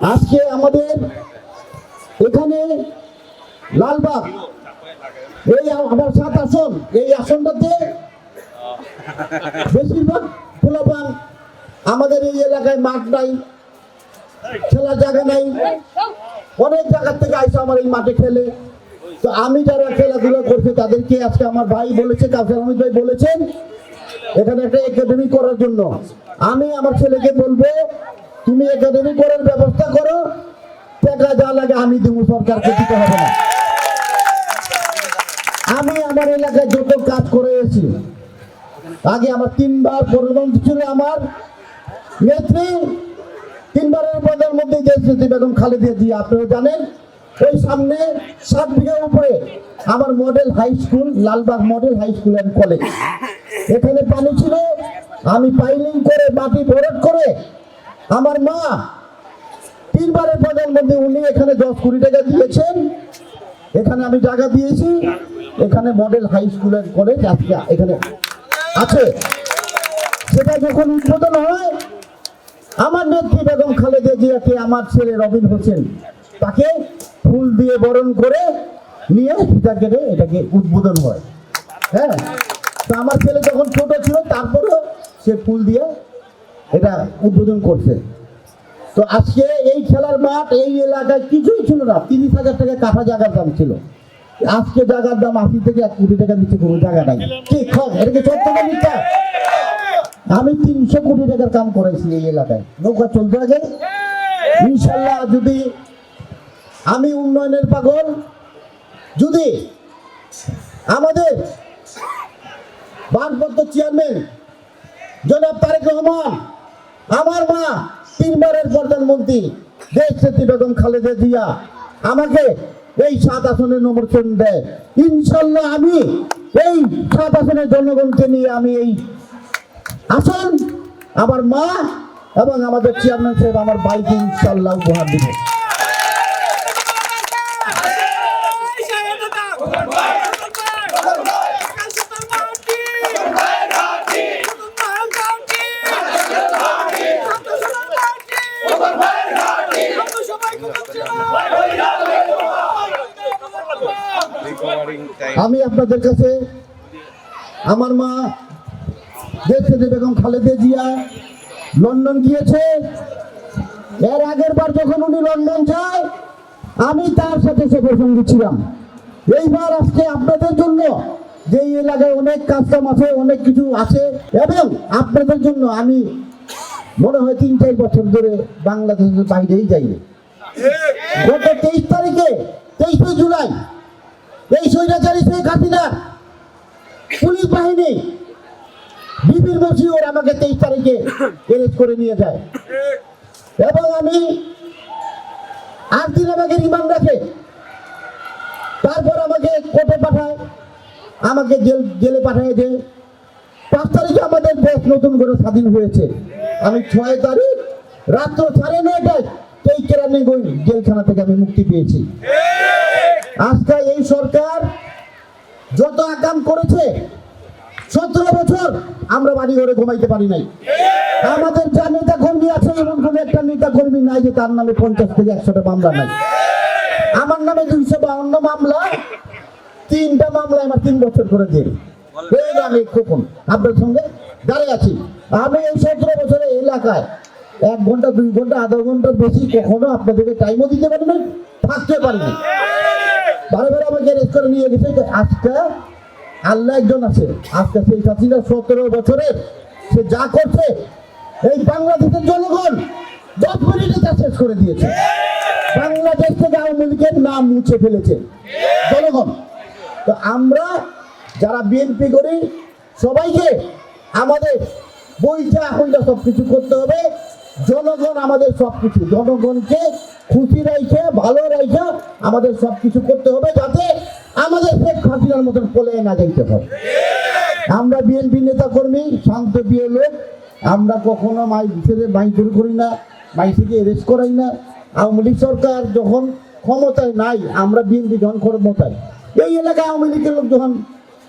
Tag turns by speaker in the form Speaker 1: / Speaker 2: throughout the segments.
Speaker 1: আজকে আমাদের এখানে লালবাগ, এই আমার সাত আসন, এই আসনটাতে বেশিরভাগ পোলাপান আমাদের এই এলাকায় মাঠ নাই, খেলার জায়গা নাই। অনেক জায়গার থেকে আইসে আমার এই মাঠে খেলে। তো আমি যারা খেলাধুলা করছে তাদেরকে আজকে আমার ভাই বলেছে কাউসার আহমেদ ভাই বলেছেন, এখানে একটা একাডেমি করার জন্য। আমি আমার ছেলেকে বলব তুমি একাডেমি করার ব্যবস্থা করো, টাকা যা লাগে আমি দেবো সরকারকে, দিতে হবে না। আমি আমার এলাকায় যত কাজ করে এসেছি, আগে আমার তিনবার প্রধানমন্ত্রী ছিল আমার। নেত্রী, তিনবারের প্রধানমন্ত্রী দেশনেত্রী বেগম খালেদা জিয়া আপনারা জানেন, ওই সামনে সাত বিঘার উপরে আমার model high school, Lalbagh model high school and college. এখানে পানি ছিল, আমি পাইলিং করে মাটি ভরট করে আমার মা তিনবারের প্রধানমন্ত্রী, উনি এখানে দশ কোটি টাকা দিয়েছেন। এখানে আমি টাকা দিয়েছি। এখানে মডেল হাই স্কুল কলেজ আজকে এখানে আছে। সেটা যখন উদ্বোধন হয়, আমার নেত্রী বেগম খালেদা জিয়াকে আমার ছেলে রবিন হোসেন তাকে ফুল দিয়ে বরণ করে নিয়ে ফিতা কেটে এটাকে উদ্বোধন হয়। হ্যাঁ? তো আমার ছেলে যখন ছোট ছিল, তারপরেও সে ফুল দিয়ে এটা উদ্বোধন করছে। তো আজকে এই খেলার মাঠ, এই এলাকায় কিছুই ছিল না। তিরিশ হাজার টাকা কাঠা জায়গার দাম ছিল। আজকে জায়গার দাম আশি থেকে এক কোটি টাকা নিচে কোনো জায়গা নাই। ঠিক এটাকে না মিথ্যা? আমি তিনশো কোটি টাকার কাম করেছি এই এলাকায়। নৌকা চলতে আগে। ইনশাল্লাহ যদি আমি উন্নয়নের পাগল, যদি আমাদের ভারপ্রাপ্ত চেয়ারম্যান জনাব তারেক রহমান আমার মা তিনবারের প্রধানমন্ত্রী দেশ নেত্রী বেগম খালেদা জিয়া, আমাকে এই সাত আসনের নম্বর নমর্চন দেয়। ইনশাল্লাহ আমি এই সাত আসনের জনগণকে নিয়ে আমি এই আসন আমার মা এবং আমাদের চেয়ারম্যান সাহেব আমার বাইকে ইনশাল্লাহ উপহার দিবে আমি আপনাদের কাছে আমার মা দেশ বেগম খালেদা জিয়া লন্ডন গিয়েছে। এর আগের বার যখন উনি লন্ডন যায় আমি তার সাথে সফর সঙ্গী ছিলাম। এইবার আজকে আপনাদের জন্য যে এলাকায় অনেক কাস্টম আছে অনেক কিছু আছে এবং আপনাদের জন্য আমি মনে হয় তিন চার বছর ধরে বাংলাদেশের বাইরেই যাইনি। গত তেইশ তারিখে তেইশে জুলাই এই স্বৈরাচারী শেখ হাসিনা, পুলিশ বাহিনী বিপির মসিউর আমাকে তেইশ তারিখে অ্যারেস্ট করে নিয়ে যায়। এবং আমি আট দিন আমাকে রিমান্ড রাখে তারপর আমাকে কোর্টে পাঠায়, আমাকে জেল, জেলে পাঠায় যে পাঁচ তারিখে আমাদের দেশ নতুন করে স্বাধীন হয়েছে। আমি ছয় তারিখ রাত্র সাড়ে নয়টায় এই কেরানীগঞ্জ জেলখানা থেকে আমি মুক্তি পেয়েছি। আজকে এই সরকার যত আকাম করেছে, সতেরো বছর আমরা বাড়ি ঘরে ঘুমাইতে পারি নাই। আমাদের যা নেতা কর্মী আছে, এমন কোন একটা নেতা কর্মী নাই যে তার নামে পঞ্চাশ থেকে একশোটা মামলা নাই। আমার নামে দুইশো বাউন্ন মামলা, তিনটা মামলা আমার তিন বছর করে জেল। আমি খোকন, আপনার সঙ্গে দাঁড়িয়ে আছি। আমি এই সতেরো বছরে এলাকায় এক ঘণ্টা, দুই ঘণ্টা, আধা ঘণ্টার বেশি কখনো আপনাদেরকে টাইমও দিতে পারি না থাকতে পারিনি বারে বারে আমাকে রেস্ট করে নিয়ে গেছে যে আজকে আল্লাহ একজন আছে। আজকে সেই হাসিনা সতেরো বছরের সে যা করছে, এই বাংলাদেশের জনগণ দশ মিনিটে তা শেষ করে দিয়েছে। বাংলাদেশ থেকে আওয়ামী লীগের নাম মুছে ফেলেছে। জনগণ। তো আমরা যারা বিএনপি করি, সবাইকে আমাদের বইটা হইটা সব কিছু করতে হবে, জনগণ আমাদের সব কিছু জনগণকে খুশি রাইখে ভালো রাইখে আমাদের সব কিছু করতে হবে যাতে আমাদের শেখ মতন পলে না যাইতে হয় আমরা বিএনপি নেতা কর্মী শান্ত প্রিয় লোক, আমরা কখনো মাই ছেড়ে মাইজুর করি না মাইসিকে এরেস্ট করাই না। আওয়ামী লীগ সরকার যখন ক্ষমতায় নাই, আমরা বিএনপি যখন ক্ষমতায়, এই এলাকায় আওয়ামী লীগের লোক যখন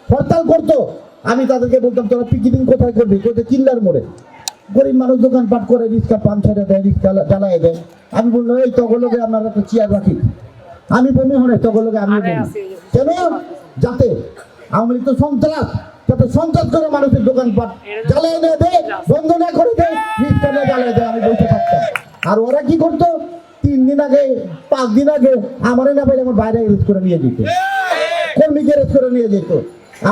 Speaker 1: হরতাল করতো, আমি তাদেরকে বলতাম, তোরা পিকেটিং কোথায় করবি? কোথায় চিল্লার মোড়ে। গরিব মানুষ দোকানপাট করে রিক্সা পান ছেড়ে দেয় রিক্সা জ্বালায় দেয়। আমি বললাম এই তগলোকে আপনার একটা চেয়ার রাখি। আমি বমি হলে তগলোকে আমি বমি। কেন? যাতে আওয়ামী লীগ তো সন্ত্রাস যাতে সন্ত্রাস করে মানুষের দোকানপাট জ্বালায় না দেয় বন্ধ না করে দেয় রিক্সা না জ্বালায় দেয় আমি বসে থাকতাম। আর ওরা কি করতো? তিন দিন আগে পাঁচ দিন আগে আমারে না পাইলে আমার বাইরে অ্যারেস্ট করে নিয়ে যেত। কর্মীকে অ্যারেস্ট করে নিয়ে যেত।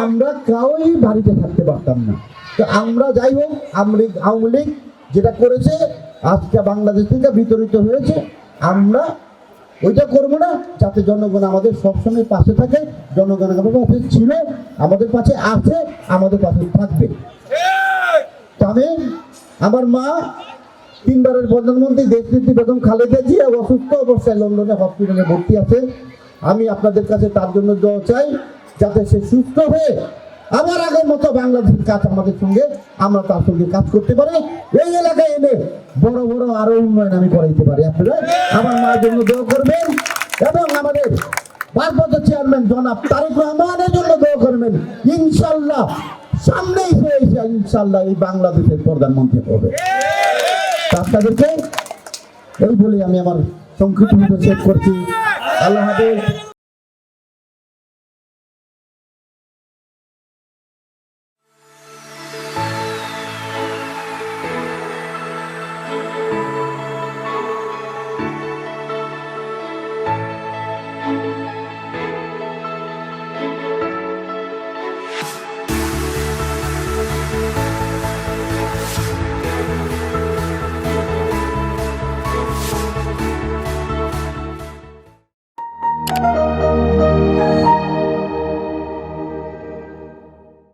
Speaker 1: আমরা কাউই বাড়িতে থাকতে পারতাম না। তো আমরা যাই হোক আওয়ামী লীগ আওয়ামী লীগ যেটা করেছে, আজকে বাংলাদেশ থেকে বিতরিত হয়েছে, আমরা ওইটা করব না, যাতে জনগণ আমাদের সবসময় পাশে থাকে, জনগণ আমাদের পাশে ছিল, আমাদের পাশে আছে, আমাদের পাশে থাকবে। তবে আমার মা তিনবারের প্রধানমন্ত্রী দেশনীতি বেগম খালেদা জিয়া অসুস্থ অবস্থায় লন্ডনে হসপিটালে ভর্তি আছে। আমি আপনাদের কাছে তার জন্য চাই, যাতে সে সুস্থ হয়ে আবার আগের মতো বাংলাদেশের কাজ আমাদের সঙ্গে, আমরা তার সঙ্গে কাজ করতে পারি। এই এলাকায় এনে বড় বড় আরও উন্নয়ন আমি করাইতে পারি। আপনারা আমার মায়ের জন্য দোয়া করবেন এবং আমাদের ভারপ্রাপ্ত চেয়ারম্যান জনাব তারেক রহমানের জন্য দোয়া করবেন। ইনশাল্লাহ সামনেই এসে ইনশাল্লাহ এই বাংলাদেশের প্রধানমন্ত্রী হবে। আপনাদেরকে এই বলে আমি আমার সংক্ষিপ্ত শেষ করছি। আল্লাহ হাফেজ।